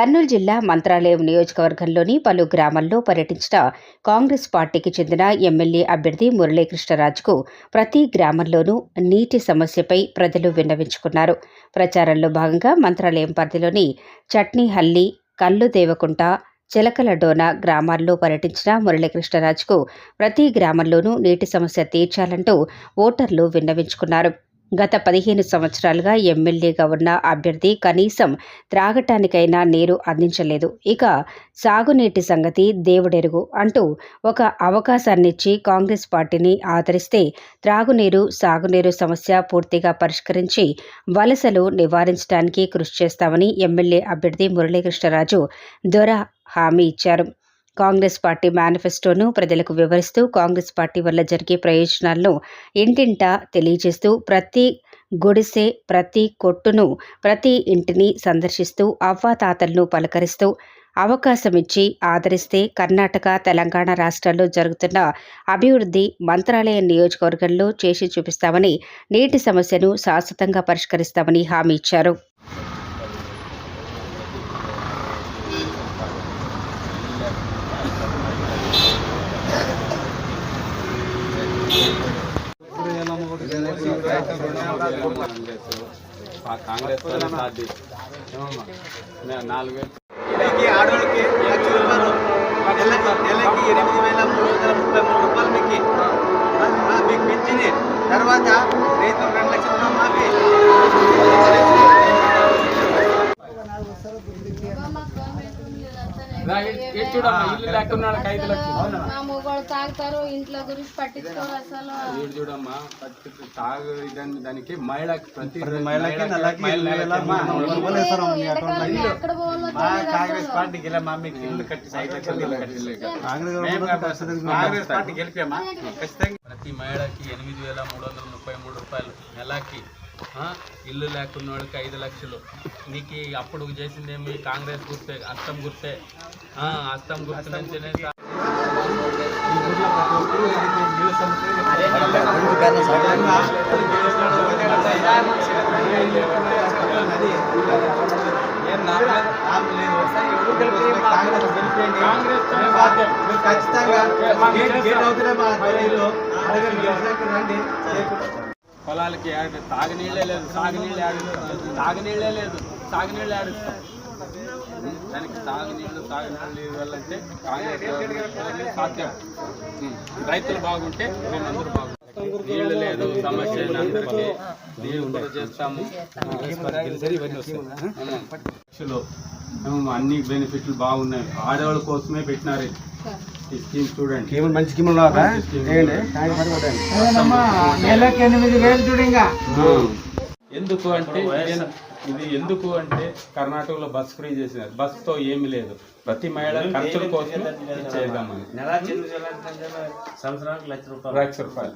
కర్నూలు జిల్లా మంత్రాలయం నియోజకవర్గంలోని పలు గ్రామాల్లో పర్యటించిన కాంగ్రెస్ పార్టీకి చెందిన ఎమ్మెల్యే అభ్యర్థి మురళీకృష్ణరాజుకు ప్రతి గ్రామంలోనూ నీటి సమస్యపై ప్రజలు విన్నవించుకున్నారు. ప్రచారంలో భాగంగా మంత్రాలయం పరిధిలోని చట్నీహల్లి కల్లు దేవకుంట చిలకలడోన గ్రామాల్లో పర్యటించిన మురళీకృష్ణరాజుకు ప్రతి గ్రామంలోనూ నీటి సమస్య తీర్చాలంటూ ఓటర్లు విన్నవించుకున్నారు. గత పదిహేను సంవత్సరాలుగా ఎమ్మెల్యేగా ఉన్న అభ్యర్థి కనీసం త్రాగటానికైనా నీరు అందించలేదు. ఇక సాగునీటి సంగతి దేవుడెరుగు అంటూ ఒక అవకాశాన్నిచ్చి కాంగ్రెస్ పార్టీని ఆదరిస్తే త్రాగునీరు సాగునీరు సమస్య పూర్తిగా పరిష్కరించి వలసలు నివారించడానికి కృషి చేస్తామని ఎమ్మెల్యే అభ్యర్థి మురళీకృష్ణరాజు దొర హామీ ఇచ్చారు. కాంగ్రెస్ పార్టీ మేనిఫెస్టోను ప్రజలకు వివరిస్తూ కాంగ్రెస్ పార్టీ వల్ల జరిగే ప్రయోజనాలను ఇంటింటా తెలియజేస్తూ ప్రతి గుడిసె ప్రతి కొట్టును ప్రతి ఇంటిని సందర్శిస్తూ అవ్వాతాతలను పలకరిస్తూ అవకాశం ఇచ్చి ఆదరిస్తే కర్ణాటక తెలంగాణ రాష్ట్రాల్లో జరుగుతున్న అభివృద్ధి మంత్రాలయ నియోజకవర్గంలో చేసి చూపిస్తామని నీటి సమస్యను శాశ్వతంగా పరిష్కరిస్తామని హామీ ఇచ్చారు. కాంగ్రెస్ నాలుగు వేలు ఆడవాళ్ళకి లక్ష రూపాయలు నెలకి ఎనిమిది వేల మూడు వందల ముప్పై మూడు రూపాయలు మీకు మీకు పెంచింది తర్వాత రైతులు రెండు లక్షల మాఫీ రా, ఇటు- ఇటు చూడమ్మా ఇల్లు లేకున్నా ఐదు లక్షలు మా మొగోళ్ళు తాగుతారు ఇంట్లో గురించి పట్టించుకోరు అసలు. వీడు చూడమ్మా ప్రతి తాగు ఇదని దానికి మహిళకి ప్రతి మహిళకి నెలకి మహిళ ఇరవై వేల నెలకి మా- మూడు వందలు. మూడు వేలు వేస్తారు మీ ఎంతకాలం అకౌంట్లో. ఎక్కడ పోవాలో మా తెలియదు కాంగ్రెస్ అసలు. పార్టీ గెల మా మీకు ఇల్లు కట్టి ఐదు లక్షలు ఇల్లు కట్టి కాంగ్రెస్ మేము కాంగ్రెస్ పార్టీ గెలిపామా ఖచ్చితంగా ప్రతి మహిళకి ఎనిమిది వేల మూడు వందల ముప్పై మూడు రూపాయలు నెలకి ఇల్లు లేకున్న వాళ్ళకి ఐదు లక్షలు. నీకు అప్పుడు చేసిందేమి? కాంగ్రెస్ గుర్తే అస్తం గుర్తే. ఆ, అస్తం గుర్తు నుంచినే ఖచ్చితంగా. గేట్ మా ఇల్లు రండి. పొలాలకి ఆడ- తాగునీళ్ళే లేదు సాగునీళ్ళు ఆడిస్తాం తాగునీళ్ళే లేదు సాగునీళ్ళు ఆడిస్తాం దానికి తాగునీళ్ళు సాగునీళ్ళు ఇవ్వాలంటే కాంగ్రెస్ సాధ్యం. రైతులు బాగుంటే మేమందరూ బాగుంటాం. నీళ్ళు లేదు సమస్య అందరికీ కూడా చేస్తాము. అన్ని బెనిఫిట్లు బాగున్నాయి. ఆడవాళ్ళ కోసమే పెట్టినారు. స్కీమ్ చూడండి. స్కీములు మంచి స్కీములు చేయండి నెలకి ఎనిమిది వేలు చూడంగా ఎందుకు అంటే ఇది- ఎందుకు అంటే కర్ణాటకలో బస్ ఫ్రీ చేసినారు. బస్తో ఏమీ లేదు. ప్రతి మహిళ ఖర్చుల కోసం చేద్దామని. నెల సంవత్సరానికి లక్ష రూపాయలు. లక్ష రూపాయలు.